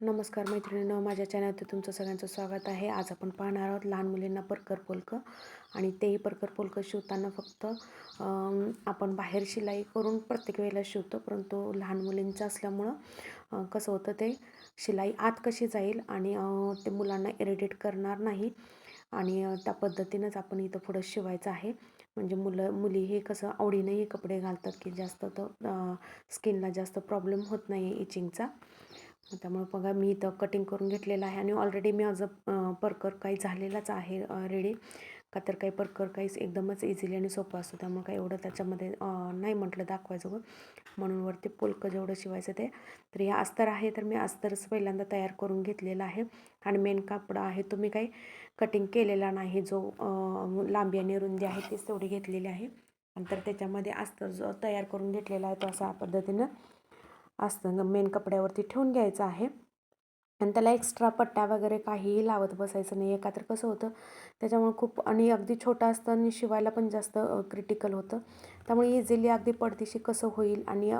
नमस्कार मैत्रिणींनो माझ्या चॅनलवर तुमचं सगळ्यांचं स्वागत आहे. आज आपण पाहणार आहोत लहान मुलींना परकर पोलकं आणि तेही परकर पोलकं शिवताना फक्त आपण बाहेर शिलाई करून प्रत्येक वेळेला शिवतो परंतु लहान मुलींचं असल्यामुळं कसं होतं ते शिलाई आत कशी जाईल आणि ते मुलांना इरिटेट करणार नाही आणि त्या पद्धतीनंच आपण इथं पुढं शिवायचं आहे. म्हणजे मुलं मुली हे कसं आवडीनंही कपडे घालतात की जास्त तो स्किनला जास्त प्रॉब्लेम होत नाही इचिंगचा. त्यामुळे बघा मी इथं कटिंग करून घेतलेलं आहे आणि ऑलरेडी मी माझं परकर काही झालेलाच आहे रेडी का तर काही परकर काहीच एकदमच इझिली आणि सोपं असतो. त्यामुळे काही एवढं त्याच्यामध्ये नाही म्हटलं दाखवायचं म्हणून वरती पोलकं जेवढं शिवायचं ते. तर हे अस्तर आहे तर मी अस्तरच पहिल्यांदा तयार करून घेतलेला आहे. आणि मेन कापड आहे तो मी काही कटिंग केलेला नाही. जो लांबी आणि रुंदी आहे तीच तेवढी घेतलेली आहे. नंतर त्याच्यामध्ये अस्तर जो तयार करून घेतलेला आहे तो असा पद्धतीनं असतं. मेन कपड्यावरती ठेवून घ्यायचं आहे. आणि त्याला एक्स्ट्रा पट्ट्या वगैरे काहीही लावत बसायचं नाही. का तर कसं होतं त्याच्यामुळे खूप आणि अगदी छोटं असतं आणि शिवायला पण जास्त क्रिटिकल होतं. त्यामुळे इझिली अगदी पडदिशी कसं होईल आणि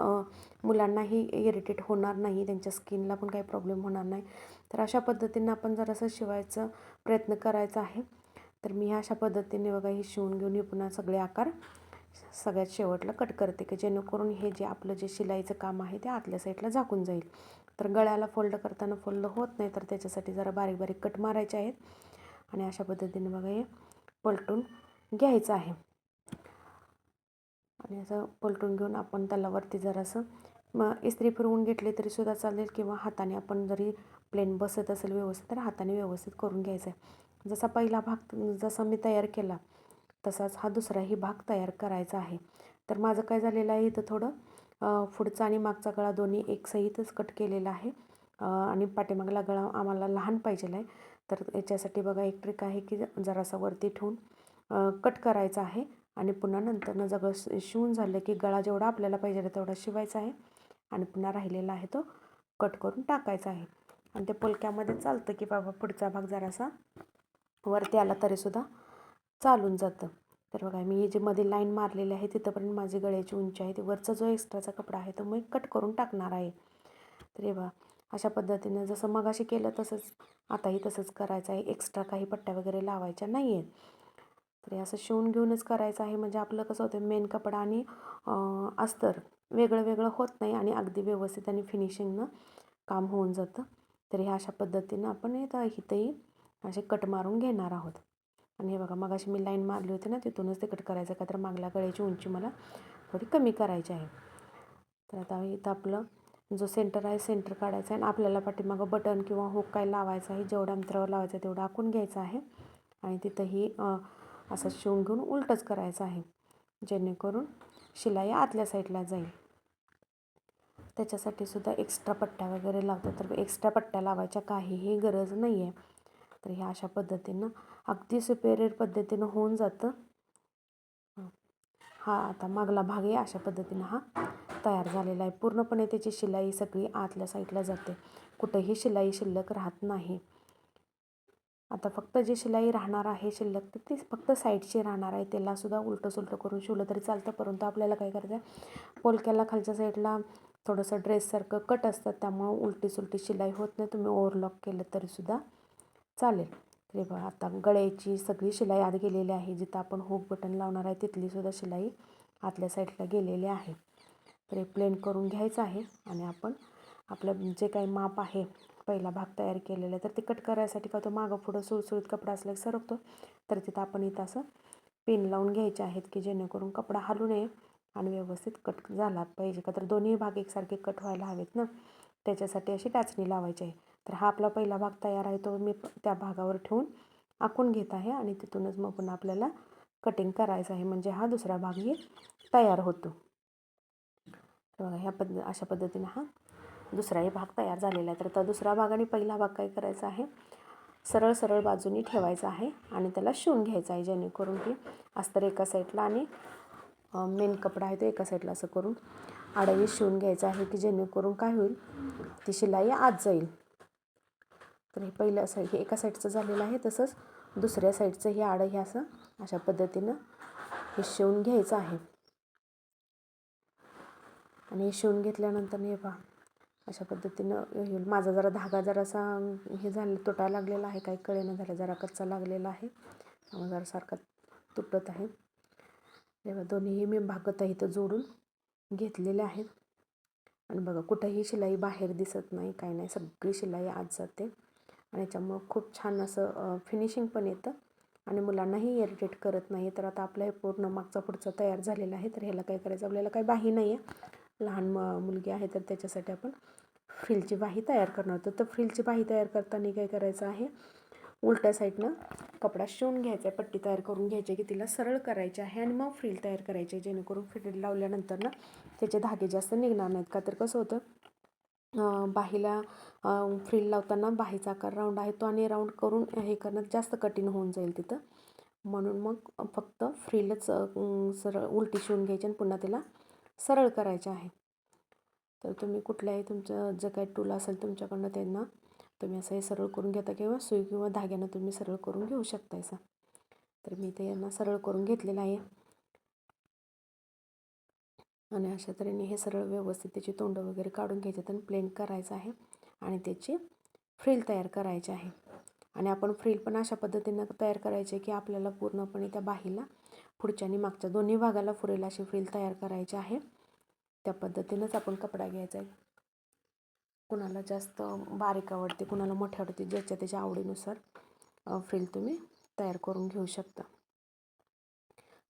मुलांनाही इरिटेट होणार नाही. त्यांच्या स्किनला पण काही प्रॉब्लेम होणार नाही. तर अशा पद्धतीने आपण जरासं शिवायचं प्रयत्न करायचा आहे. तर मी ह्या अशा पद्धतीने बघा ही शिवून घेऊन हे पुन्हा सगळे आकार सगळ्यात शेवटला कट करते की जेणेकरून हे जे आपलं जे शिलाईचं काम आहे ते आतल्या साईडला झाकून जाईल. तर गळ्याला फोल्ड करताना फोल्ड होत नाही तर त्याच्यासाठी जरा बारीक बारीक कट मारायचे आहेत. आणि अशा पद्धतीने बघा हे पलटून घ्यायचं आहे. आणि असं पलटून घेऊन आपण त्याला वरती जरासं मग इस्त्री फिरवून घेतली तरी सुद्धा चालेल किंवा हाताने आपण जरी प्लेन बसत असेल व्यवस्थित तर हाताने व्यवस्थित करून घ्यायचं आहे. जसा पहिला भाग जसा मी तयार केला तसाच हा दुसराही भाग तयार करायचा आहे. तर माझं काय झालेलं आहे इथं थोडं पुढचा आणि मागचा गळा दोन्ही एकसहितच कट केलेला आहे. आणि पाठीमागला गळा आम्हाला लहान पाहिजेला आहे. तर याच्यासाठी बघा एक ट्रिक आहे की जरासा वरती ठेवून कट करायचा आहे. आणि पुन्हा नंतरनं जगळं श- शिवून झालं की गळा जेवढा आपल्याला पाहिजे तेवढा शिवायचा आहे. आणि पुन्हा राहिलेला आहे तो कट करून टाकायचा आहे. आणि ते पोलक्यामध्ये चालतं की बाबा पुढचा भाग जरासा वरती आला तरीसुद्धा चालून जातं. तर बघा मी जे जी मध्ये लाईन मारलेली आहे तिथंपर्यंत माझी गळ्याची उंची आहे ती वरचा जो एक्स्ट्राचा कपडा आहे तो मी कट करून टाकणार आहे. तर हे बघा अशा पद्धतीनं जसं मगाशी केलं तसंच आताही तसंच करायचं आहे. एक्स्ट्रा काही पट्ट्या वगैरे लावायच्या नाही आहेत तर हे असं शिवून घेऊनच करायचं आहे. म्हणजे आपलं कसं होतं मेन कपडा आणि अस्तर वेगळं वेगळं होत नाही आणि अगदी व्यवस्थित आणि फिनिशिंगनं काम होऊन जातं. तर हे अशा पद्धतीनं आपण इथं इथंही असे कट मारून घेणार आहोत. आणि हे बघा मग अशी मी लाईन मारली होती ना तिथूनच ते कट करायचं का तर मागल्या गळ्याची उंची मला थोडी कमी करायची आहे. तर आता इथं आपलं जो सेंटर आहे सेंटर काढायचा आहे आणि आपल्याला पाठीमागं बटन किंवा हुक काय लावायचं आहे जेवढ्या अंतरावर लावायचं आहे तेवढं आखून घ्यायचं आहे. आणि तिथंही असं शिवून घेऊन उलटच करायचं आहे जेणेकरून शिलाई आतल्या साईडला जाईल. त्याच्यासाठी सुद्धा एक्स्ट्रा पट्ट्या वगैरे लावतात. तर एक्स्ट्रा पट्ट्या लावायच्या काहीही गरज नाही आहे तर ह्या अशा पद्धतीनं अगदी सुपेरियर पद्धतीनं होऊन जातं. हा आता मागला भाग आहे अशा पद्धतीनं हा तयार झालेला आहे. पूर्णपणे त्याची शिलाई सगळी आतल्या साईडला जाते. कुठेही शिलाई शिल्लक राहत नाही. आता फक्त जी शिलाई राहणार आहे शिल्लक तर ती फक्त साईडची राहणार आहे. त्याला सुद्धा उलटं सुलटं करून शिवलं तरी चालतं परंतु आपल्याला काय करायचं आहे? पोलक्याला खालच्या साईडला थोडंसं ड्रेससारखं कट असतं त्यामुळं उलटी सुलटी शिलाई होत नाही. तुम्ही ओव्हरलॉक केलं तरीसुद्धा चालेल. तरी बघा आता गळ्याची सगळी शिलाई आत गेलेली आहे. जिथं आपण हुक बटन लावणार आहे तिथलीसुद्धा शिलाई आतल्या साईडला गेलेली आहे. तर हे प्लेन करून घ्यायचं आहे आणि आपण आपलं जे काही माप आहे पहिला भाग तयार केलेला आहे. तर ते कट करायसाठी का तो मागं पुढं सुळसुळीत कपडा असला की सरकतो? तर तिथं आपण इथं असं पिन लावून घ्यायचे आहेत की जेणेकरून कपडा हलू नये आणि व्यवस्थित कट झाला पाहिजे. का तर दोन्ही भाग एकसारखे कट व्हायला हवेत ना? त्याच्यासाठी अशी टाचणी लावायची आहे. तर हा आपला पहिला भाग तयार आहे तो मी त्या भागावर ठेवून आखून घेत आहे आणि तिथूनच मग पुन्हा आपल्याला कटिंग करायचं आहे. म्हणजे हा दुसरा भागही तयार होतो. तर बघा ह्या पद्ध अशा पद्धतीने हा दुसराही भाग तयार झालेला आहे. तर आता दुसरा भाग आणि पहिला भाग काय करायचा आहे? सरळ सरळ बाजूनी ठेवायचा आहे आणि त्याला शिवून घ्यायचा आहे जेणेकरून की अस्तर एका साईडला आणि मेन कपडा आहे तो एका साईडला असं करून आडवी शिवून घ्यायचं आहे की जेणेकरून काय होईल? ती शिलाई आत जाईल. तर हे पहिलं साईड हे एका साईडचं झालेलं आहे तसंच दुसऱ्या साईडचं हे आडं हे असं अशा पद्धतीनं हे शिवून घ्यायचं आहे. आणि हे शिवून घेतल्यानंतर हे पहा अशा पद्धतीनं माझा जरा धागा जरासा हे झालं तुटायला लागलेला आहे काही कळेनं झालं जरा कच्चा लागलेला आहे. त्यामुळे जरा सारखा तुटत आहे. तेव्हा दोन्हीही मी भागत आहे इथं जोडून घेतलेले आहेत. आणि बघा कुठंही शिलाई बाहेर दिसत नाही काही नाही सगळी शिलाई आत जाते. आणि याच्यामुळं खूप छान असं फिनिशिंग पण येतं. आणि मुलांनाही इरिटेट करत नाही. तर आता आपलं हे पूर्ण मागचा पुढचा तयार झालेला आहे. तर ह्याला काय करायचं? आपल्याला काही बाही नाही आहे. लहान म मुलगी आहे तर त्याच्यासाठी आपण फ्रिलची बाही तयार करणार होतो तर फ्रिलची बाही तयार करताना काय करायचं आहे? उलट्या साईडनं कपडा शिवून घ्यायचा आहे. पट्टी तयार करून घ्यायची की तिला सरळ करायची आहे आणि मग फ्रिल तयार करायची जेणेकरून फ्रिल लावल्यानंतर ना त्याचे धागे जास्त निघणार नाहीत का? तर कसं होतं? बाहीला फ्रिल लावताना बाहीचा आकार राऊंड आहे तो आणि राऊंड करून हे करणं जास्त कठीण होऊन जाईल तिथं. म्हणून मग फक्त फ्रिलच सरळ उलटी शिवून घ्यायची आणि पुन्हा तिला सरळ करायचे आहे. तर तुम्ही कुठल्याही तुमचं जे काही टूल असेल तुमच्याकडनं त्यांना तुम्ही असं हे सरळ करून घेता किंवा सुई किंवा धाग्यानं तुम्ही सरळ करून घेऊ शकतायसा तर मी ते यांना सरळ करून घेतलेलं आहे. आणि अशा तऱ्हेने हे सरळ व्यवस्थित त्याची तोंड वगैरे काढून घ्यायचे तर प्लेन करायचं आहे. आणि त्याची फ्रिल तयार करायची आहे. आणि आपण फ्रिल पण अशा पद्धतीनं तयार करायचे की आपल्याला पूर्णपणे त्या बाहीला पुढच्या आणि मागच्या दोन्ही भागाला फुरेल अशी फ्रिल तयार करायची आहे. त्या पद्धतीनंच आपण कपडा घ्यायचा आहे. कुणाला जास्त बारीक आवडते कुणाला मोठे आवडते ज्याच्या त्याच्या आवडीनुसार फ्रिल तुम्ही तयार करून घेऊ शकता.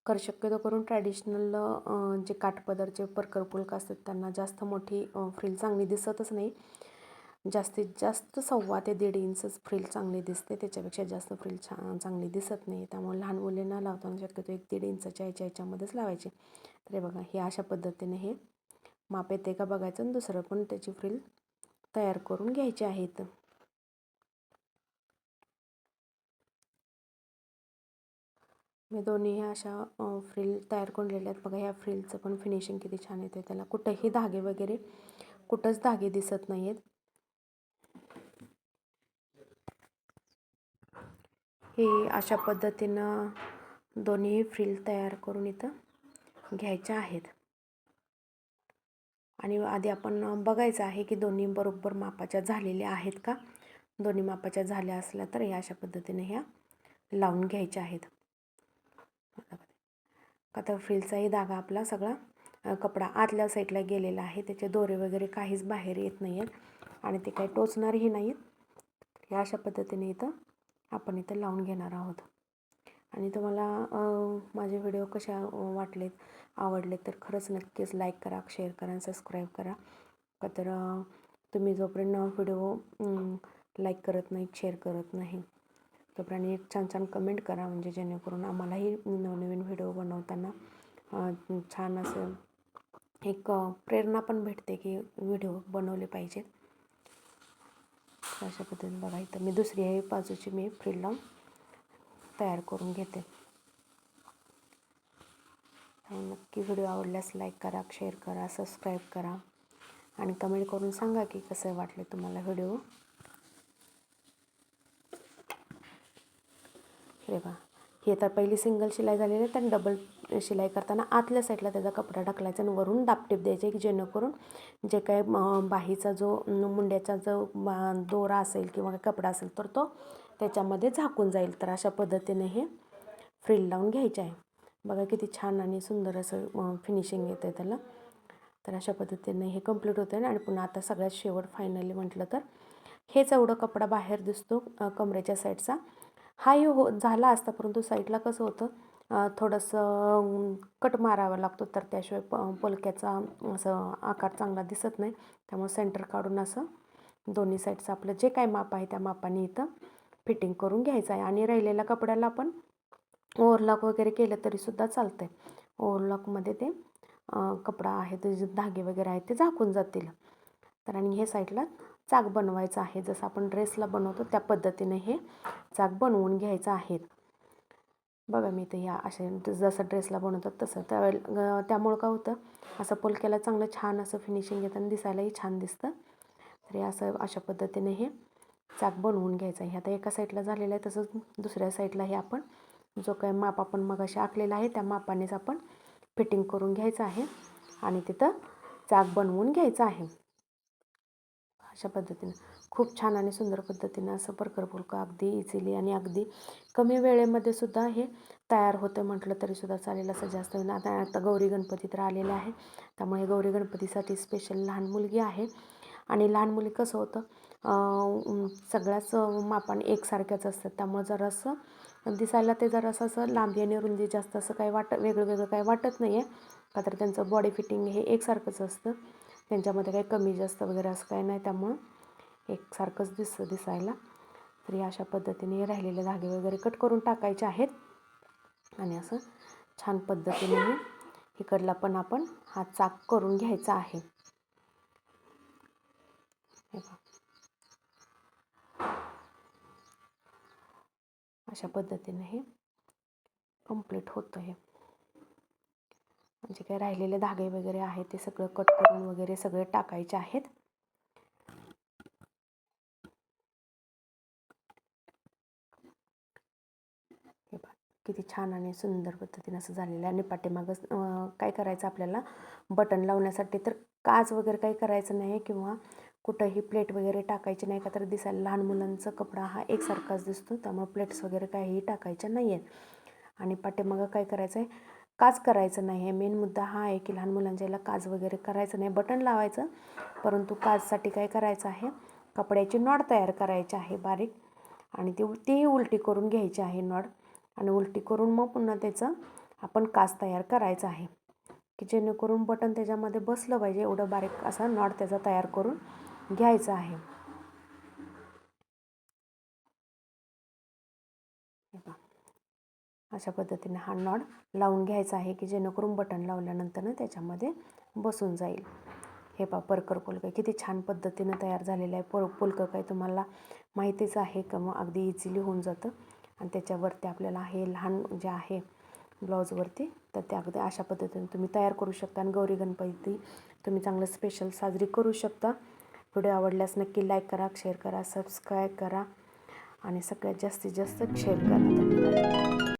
कर शक्यतो करून ट्रॅडिशनल जे काठपदरचे परकर पुलक असतात त्यांना जास्त मोठी फ्रिल चांगली दिसतच नाही. जास्तीत जास्त सव्वा ते दीड इंचच फ्रिल चांगली दिसते. त्याच्यापेक्षा जास्त फ्रिल छा चांगली दिसत नाही. त्यामुळे लहान मुलींना लावताना शक्यतो एक दीड इंचाच्या याच्या याच्यामध्येच लावायचे. तर हे बघा हे अशा पद्धतीने हे माप येते का बघायचं. आणि दुसरं पण त्याची फ्रिल तयार करून घ्यायची आहेत. मी दोन्ही अशा फ्रिल तयार करून लिहिल्या आहेत. बघा ह्या फ्रिलचं पण फिनिशिंग किती छान येते त्याला. कुठंही धागे वगैरे कुठंच धागे दिसत नाही आहेत हे अशा पद्धतीनं दोन्ही फ्रिल तयार करून इथं घ्यायच्या आहेत. आणि आधी आपण बघायचं आहे की दोन्ही बरोबर मापाच्या झालेल्या आहेत का? दोन्ही मापाच्या झाल्या असल्या तर ह्या अशा पद्धतीने ह्या लावून घ्यायच्या आहेत. का तर फ्रिलचाही धागा आपला सगळा कपडा आतल्या साईडला गेलेला आहे. त्याचे दोरे वगैरे काहीच बाहेर येत नाही आहेत आणि ते काही टोचणारही नाही आहेत ह्या अशा पद्धतीने इथं आपण इथं लावून घेणार आहोत. आणि तुम्हाला माझे व्हिडिओ कशा वाटलेत आवडले तर खरंच नक्कीच लाईक करा शेअर करा आणि सबस्क्राईब करा. का तर तुम्ही जोपर्यंत व्हिडिओ लाईक करत नाही शेअर करत नाही त्याप्रमाणे एक छान छान कमेंट करा म्हणजे जेणेकरून आम्हालाही नवनवीन व्हिडिओ बनवताना छान असं एक प्रेरणा पण भेटते की व्हिडिओ बनवले पाहिजेत. अशा पद्धतीने बघा इथं मी दुसरी बाजूची मी फ्रील लावून तयार करून घेते. नक्की व्हिडिओ आवडल्यास लाईक करा शेअर करा सबस्क्राईब करा. आणि कमेंट करून सांगा की कसं वाटले तुम्हाला व्हिडिओ अरे बा हे तर पहिली सिंगल शिलाई झालेली आहे. तर डबल शिलाई करताना आतल्या साईडला त्याचा कपडा ढकलायचा आणि वरून दापटीप द्यायचे की जेणेकरून जे काही बाहीचा जो मुंड्याचा जो दोरा असेल किंवा कपडा असेल तर तो त्याच्यामध्ये झाकून जाईल. तर अशा पद्धतीने हे फ्रिल लावून घ्यायचे आहे. बघा किती छान आणि सुंदर असं फिनिशिंग येतं आहे त्याला. तर अशा पद्धतीने हे कंप्लीट होतं आहे आणि पुन्हा आता सगळ्यात शेवट फायनली म्हटलं तर हेच एवढं कपडा बाहेर दिसतो कमरेच्या साईडचा हाही हो झाला असता परंतु साईडला कसं होतं थोडंसं कट मारावा लागतो तर त्याशिवाय प पलक्याचा असं आकार चांगला दिसत नाही. त्यामुळे सेंटर काढून असं दोन्ही साईडचं आपलं जे काय माप आहे त्या मापाने इथं फिटिंग करून घ्यायचं आहे. आणि राहिलेल्या कपड्याला आपण ओव्हरलॉक वगैरे केलं तरीसुद्धा चालतं आहे ओव्हरलॉकमध्ये ते कपडा आहे ते जे धागे वगैरे आहेत ते झाकून जातील. तर आणि हे साईडला चाक बनवायचं आहे. जसं आपण ड्रेसला बनवतो त्या पद्धतीने हे चाक बनवून घ्यायचं आहे. बघा मी ते ह्या असे जसं ड्रेसला बनवतात तसं. त्यावेळेला त्यामुळं काय होतं असं पोलक्याला चांगलं छान असं फिनिशिंग येतं आणि दिसायलाही छान दिसतं. तर हे असं अशा पद्धतीने हे चाक बनवून घ्यायचं आहे. आता एका साईडला झालेलं आहे तसंच दुसऱ्या साईडला हे आपण जो काही माप आपण मग असे आखलेला आहे त्या मापानेच आपण फिटिंग करून घ्यायचं आहे. आणि तिथं चाक बनवून घ्यायचं आहे. अशा पद्धतीनं खूप छान आणि सुंदर पद्धतीनं असं परकर पुलकं अगदी इझिली आणि अगदी कमी वेळेमध्ये सुद्धा हे तयार होतं म्हटलं तरीसुद्धा चालेल असं जास्त वेळ आता आता गौरी गणपती तर आलेले आहे. त्यामुळे गौरी गणपतीसाठी स्पेशल लहान मुलगी आहे. आणि लहान मुली कसं होतं सगळ्याच मापाने एकसारख्याच असतात. त्यामुळे जरासं दिसायला ते जरासं असं लांबी आणि रुंदी जास्त असं काही वाट वेगळं वेगळं काही वाटत नाही आहे का तर त्यांचं बॉडी फिटिंग हे एकसारखंच असतं. त्यांच्यामध्ये काही कमी जास्त वगैरे असं काही नाही त्यामुळं एकसारखंच दिसतं दिसायला. तरी अशा पद्धतीने राहिलेले धागे वगैरे कट करून टाकायचे आहेत. आणि असं छान पद्धतीने इकडला पण आपण हा चाक करून घ्यायचा आहे. हे अशा पद्धतीने हे कंप्लीट होतं हे. म्हणजे काय राहिलेले धागे वगैरे आहेत ते सगळं कट करून वगैरे सगळे टाकायचे आहेत. हे किती छान आणि सुंदर पद्धतीने असं झालेलं आहे. आणि पाठीमागं काय करायचं आपल्याला? बटन लावण्यासाठी तर काच वगैरे काही करायचं नाही किंवा कुठंही प्लेट वगैरे टाकायची नाही का तर दिसायला लहान मुलांचा कपडा हा एकसारखाच दिसतो. त्यामुळे प्लेट्स वगैरे काहीही टाकायच्या नाही आहेत आणि पाठीमागं काय करायचं आहे काच करायचं नाही आहे. मेन मुद्दा हा आहे की लहान मुलांच्या याला काच वगैरे करायचं नाही. बटन लावायचं परंतु काचसाठी काय करायचं आहे? कपड्याची नॉड तयार करायची आहे बारीक. आणि ती तीही उलटी करून घ्यायची आहे नॉड आणि उलटी करून मग पुन्हा त्याचं आपण काच तयार करायचं आहे. की जेणेकरून बटन त्याच्यामध्ये बसलं पाहिजे. एवढं बारीक असा नॉड त्याचा तयार करून घ्यायचा आहे. अशा पद्धतीने हा नॉड लावून घ्यायचा आहे की जेणेकरून बटन लावल्यानंतर त्याच्यामध्ये बसून जाईल. हे पा परकर पुलकं किती छान पद्धतीनं तयार झालेलं आहे. पर पुलकं काय तुम्हाला माहितीच आहे का? मग अगदी इझिली होऊन जातं. आणि त्याच्यावरती आपल्याला हे लहान जे आहे ब्लाऊजवरती तर ते अगदी अशा पद्धतीने तुम्ही तयार करू शकता. आणि गौरी गणपती तुम्ही चांगलं स्पेशल साजरी करू शकता. व्हिडिओ आवडल्यास नक्की लाईक करा शेअर करा सबस्क्राईब करा. आणि सगळ्यात जास्तीत जास्त शेअर करा.